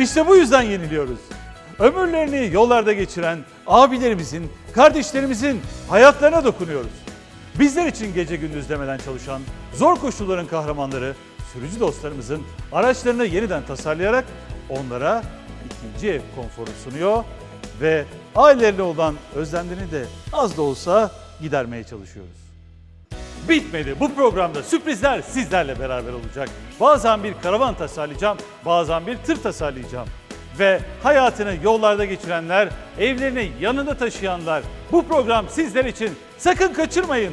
İşte bu yüzden yeniliyoruz. Ömürlerini yollarda geçiren abilerimizin, kardeşlerimizin hayatlarına dokunuyoruz. Bizler için gece gündüz demeden çalışan zor koşulların kahramanları, sürücü dostlarımızın araçlarını yeniden tasarlayarak onlara ikinci ev konforu sunuyor ve ailelerine olan özlemlerini de az da olsa gidermeye çalışıyoruz. Bitmedi. Bu programda sürprizler sizlerle beraber olacak. Bazen bir karavan tasarlayacağım, bazen bir tır tasarlayacağım. Ve hayatını yollarda geçirenler, evlerini yanında taşıyanlar. Bu program sizler için. Sakın kaçırmayın.